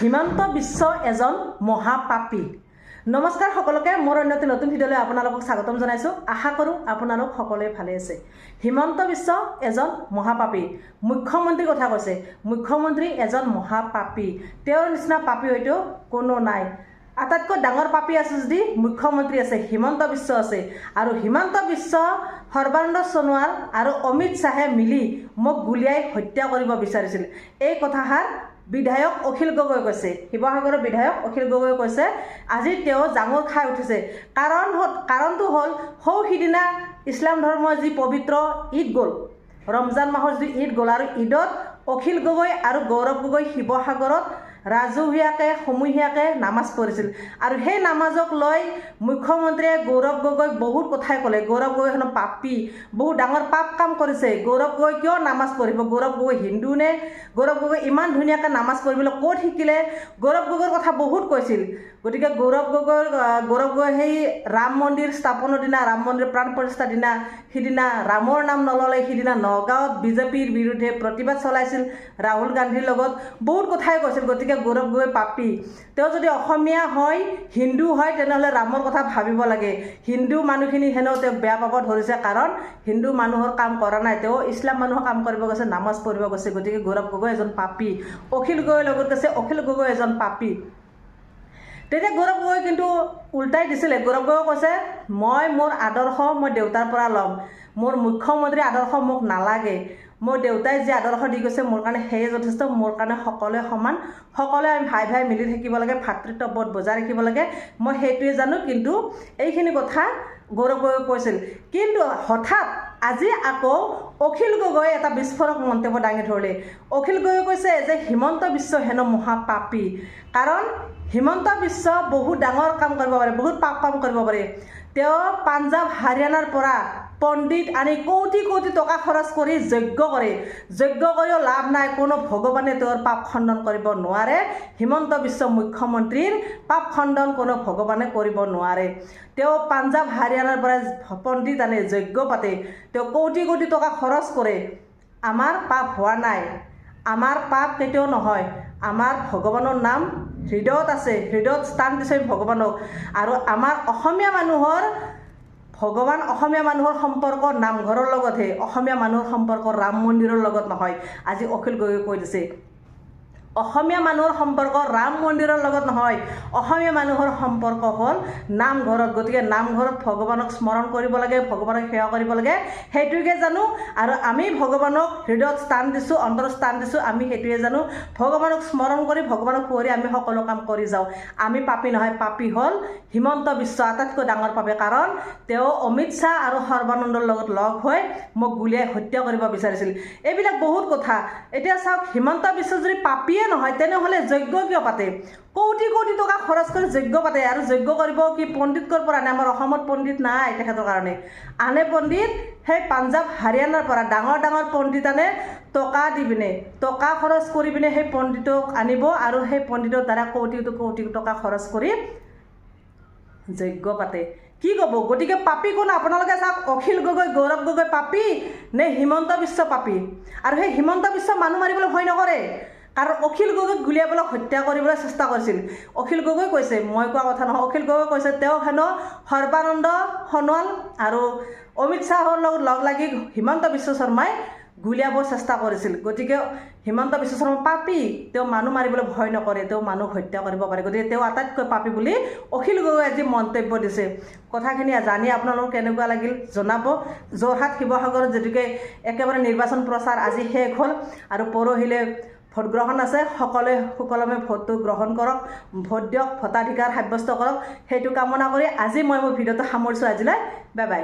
হিমন্ত বিশ্ব এজন মহাপাপী। নমস্কাৰ সকলোকে মোৰ অন্য এটি নতুন ভিডিঅ'লৈ আপোনালোকক স্বাগতম জনাইছোঁ। আশা কৰোঁ আপোনালোক সকলোৱে ভালে আছে। হিমন্ত বিশ্ব এজন মহাপাপী। মুখ্যমন্ত্ৰীৰ কথা কৈছে মুখ্যমন্ত্ৰী এজন মহাপাপী। তেওঁৰ নিচিনা পাপী হয়তো কোনো নাই। আটাইতকৈ ডাঙৰ পাপী আছে যদি মুখ্যমন্ত্ৰী আছে হিমন্ত বিশ্ব আছে। আৰু হিমন্ত বিশ্ব সৰ্বানন্দ সোণোৱাল আৰু অমিত শ্বাহে মিলি মোক গুলীয়াই হত্যা কৰিব বিচাৰিছিল। এই কথাষাৰ বিধায়ক অখিল গগৈ কৈছে। শিৱসাগৰৰ বিধায়ক অখিল গগৈ কৈছে আজি তেওঁ জাঙুৰ খাই উঠিছে। কাৰণ কাৰণটো হ'ল সৌ সিদিনা ইছলাম ধৰ্মৰ যি পবিত্ৰ ঈদ গ'ল ৰমজান মাহৰ যি ঈদ গ'ল আৰু ঈদত অখিল গগৈ আৰু গৌৰৱ গগৈ শিৱসাগৰত ৰাজহুৱাকৈ সমূহীয়াকৈ নামাজ পঢ়িছিল। আৰু সেই নামাজক লৈ মুখ্যমন্ত্ৰীয়ে গৌৰৱ গগৈক বহুত কথাই ক'লে। গৌৰৱ গগৈ হেনো পাপী বহুত ডাঙৰ পাপ কাম কৰিছে। গৌৰৱ গগৈ কিয় নামাজ পঢ়িব? গৌৰৱ গগৈ হিন্দু নে? গৌৰৱ গগৈ ইমান ধুনীয়াকৈ নামাজ পঢ়িবলৈ ক'ত শিকিলে? গৌৰৱ গগৈৰ কথা বহুত কৈছিল। গতিকে গৌৰৱ গগৈৰ গৌৰৱ গগৈ সেই ৰাম মন্দিৰ স্থাপনৰ দিনা ৰাম মন্দিৰ প্ৰাণ প্ৰতিষ্ঠাৰ দিনা সিদিনা ৰামৰ নাম নল'লে সিদিনা নগাঁৱত বিজেপিৰ বিৰুদ্ধে প্ৰতিবাদ চলাইছিল ৰাহুল গান্ধীৰ লগত। বহুত কথাই কৈছিল। গতিকে গৌৰৱ গগৈ পাপী তেওঁ যদি অসমীয়া হয় হিন্দু হয় তেনেহ'লে ৰামৰ কথা ভাবিব লাগে। হিন্দু মানুহখিনি হেনো তেওঁক বেয়া পাব ধৰিছে কাৰণ হিন্দু মানুহৰ কাম কৰা নাই। তেওঁ ইছলাম মানুহৰ কাম কৰিব গৈছে নামাজ পঢ়িব গৈছে গতিকে গৌৰৱ গগৈ এজন পাপী অখিল গগৈৰ লগত কৈছে অখিল গগৈ এজন পাপী। তেতিয়া গৌৰৱ গগৈ কিন্তু উল্টাই দিছিলে। গৌৰৱ গগৈ কৈছে মই মোৰ আদৰ্শ মই দেউতাৰ পৰা ল'ম। মোৰ মুখ্যমন্ত্ৰীৰ আদৰ্শ মোক নালাগে মোৰ দেউতাই যি আদৰ্শ দি গৈছে মোৰ কাৰণে সেয়ে যথেষ্ট। মোৰ কাৰণে সকলোৱে সমান। সকলোৱে আমি ভাই ভাই মিলি থাকিব লাগে ভাতৃত্ববোধ বজাই ৰাখিব লাগে। মই সেইটোৱে জানো কিন্তু এইখিনি কথা গৌৰৱ কৈছিল। কিন্তু হঠাৎ আজি আকৌ অখিল গগৈ এটা বিস্ফোৰক মন্তব্য দাঙি ধৰিলে। অখিল গগৈ কৈছে যে হিমন্ত বিশ্ব হেনো মহাপাপী। কাৰণ হিমন্ত বিশ্ব বহুত ডাঙৰ কাম কৰিব পাৰে বহুত পাপ কাম কৰিব পাৰে। তেওঁ পাঞ্জাৱ হাৰিয়ানাৰ পৰা পণ্ডিত আনি কোটি কোটি টকা খৰচ কৰি যজ্ঞ কৰে। যজ্ঞ কৰিও লাভ নাই কোনো ভগৱানে তেওঁৰ পাপ খণ্ডন কৰিব নোৱাৰে। হিমন্ত বিশ্ব মুখ্যমন্ত্ৰীৰ পাপ খণ্ডন কোনো ভগৱানে কৰিব নোৱাৰে। তেওঁ পাঞ্জাৱ হাৰিয়ানাৰ পৰা পণ্ডিত আনে যজ্ঞ পাতে। তেওঁ কোটি কোটি টকা খৰচ কৰে। আমাৰ পাপ হোৱা নাই। আমাৰ পাপ কেতিয়াও নহয়। আমাৰ ভগৱানৰ নাম হৃদয়ত আছে। হৃদয়ত স্থান দিছে ভগৱানক। আৰু আমাৰ অসমীয়া মানুহৰ ভগৱান অসমীয়া মানুহৰ সম্পৰ্ক নামঘৰৰ লগতহে। অসমীয়া মানুহৰ সম্পৰ্ক ৰাম মন্দিৰৰ লগত নহয়। আজি অখিল গগৈ কৈ দিছে। অসমীয়া মানুহৰ সম্পৰ্ক ৰাম মন্দিৰৰ লগত নহয়। অসমীয়া মানুহৰ সম্পৰ্ক হ'ল নামঘৰত গতিকে নামঘৰত ভগৱানক স্মৰণ কৰিব লাগে ভগৱানক সেৱা কৰিব লাগে সেইটোকে জানো। আৰু আমি ভগৱানক হৃদয়ত স্থান দিছোঁ অন্তৰত স্থান দিছোঁ আমি সেইটোৱে জানো। ভগৱানক স্মৰণ কৰি ভগৱানক সুঁৱৰি আমি সকলো কাম কৰি যাওঁ। আমি পাপী নহয় পাপী হ'ল হিমন্ত বিশ্ব আটাইতকৈ ডাঙৰ পাপী কাৰণ তেওঁ অমিত শ্বাহ আৰু সৰ্বানন্দৰ লগত লগ হৈ মোক গুলীয়াই হত্যা কৰিব বিচাৰিছিল। এইবিলাক বহুত কথা। এতিয়া চাওক হিমন্ত বিশ্ব যদি পাপীয়ে নহয় তেনেহ'লে যজ্ঞ কিয় পাতে? কোটি কোটি টকা খৰচ কৰি যজ্ঞ পাতে। আৰু যজ্ঞ কৰিব কি পণ্ডিত ক'ৰ পৰা আনে আমাৰ অসমত পণ্ডিত নাই তেখেতৰ কাৰণে। আনে পণ্ডিত সেই পাঞ্জাৱ হাৰিয়ানাৰ পৰা ডাঙৰ ডাঙৰ পণ্ডিত আনে টকা দি পিনে। টকা খৰচ কৰি পিনে সেই পণ্ডিতক আনিব আৰু সেই পণ্ডিতৰ দ্বাৰা কোটি কোটি টকা খৰচ কৰি যজ্ঞ পাতে। কি ক'ব? গতিকে পাপী কোন? আপোনালোকে চাওক, অখিল গগৈ, গৌৰৱ গগৈ পাপী নে হিমন্ত বিশ্ব পাপী? আৰু সেই হিমন্ত বিশ্ব মানুহ মাৰিবলৈ ভয় নকৰে। কাৰণ অখিল গগৈক গুলিয়াবলৈ হত্যা কৰিবলৈ চেষ্টা কৰিছিল। অখিল গগৈ কৈছে, মই কোৱা কথা নহয়। অখিল গগৈ কৈছে, তেওঁ হেনো সৰ্বানন্দ সোণোৱাল আৰু অমিত শ্বাহৰ লগত লগ লাগি হিমন্ত বিশ্ব শৰ্মাই গুলিয়াব চেষ্টা কৰিছিল। গতিকে হিমন্ত বিশ্ব শৰ্মা পাপী তেওঁ মানুহ মাৰিবলৈ ভয় নকৰে তেওঁ মানুহ হত্যা কৰিব পাৰে। গতিকে তেওঁ আটাইতকৈ পাপী বুলি অখিল গগৈ আজি মন্তব্য দিছে। কথাখিনি জানি আপোনালোকৰ কেনেকুৱা লাগিল জনাব। যোৰহাট শিৱসাগৰত যিহেতুকে একেবাৰে নিৰ্বাচন প্ৰচাৰ আজি শেষ হ'ল আৰু পৰহিলৈ ভোট গ্ৰহণ আছে সকলোৱে সুকলমে ভোটটো গ্ৰহণ কৰক ভোট দিয়ক ভোটাধিকাৰ সাব্যস্ত কৰক। সেইটো কামনা কৰি আজি মই মোৰ ভিডিঅ'টো সামৰিছোঁ আজিলৈ। Bye bye.